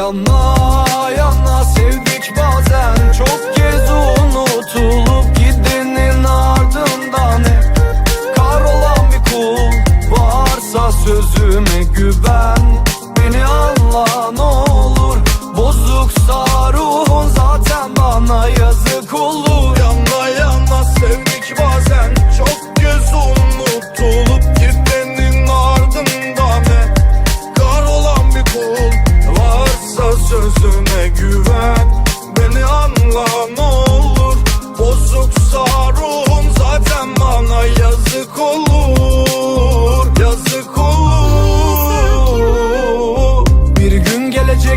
Yana yana sevdik bazen. Çok kez unutulup gidenin ardından hep Kahrolan bir kul varsa sözüme güven. Beni anla ne olur. Bozuksa ruhun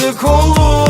是空路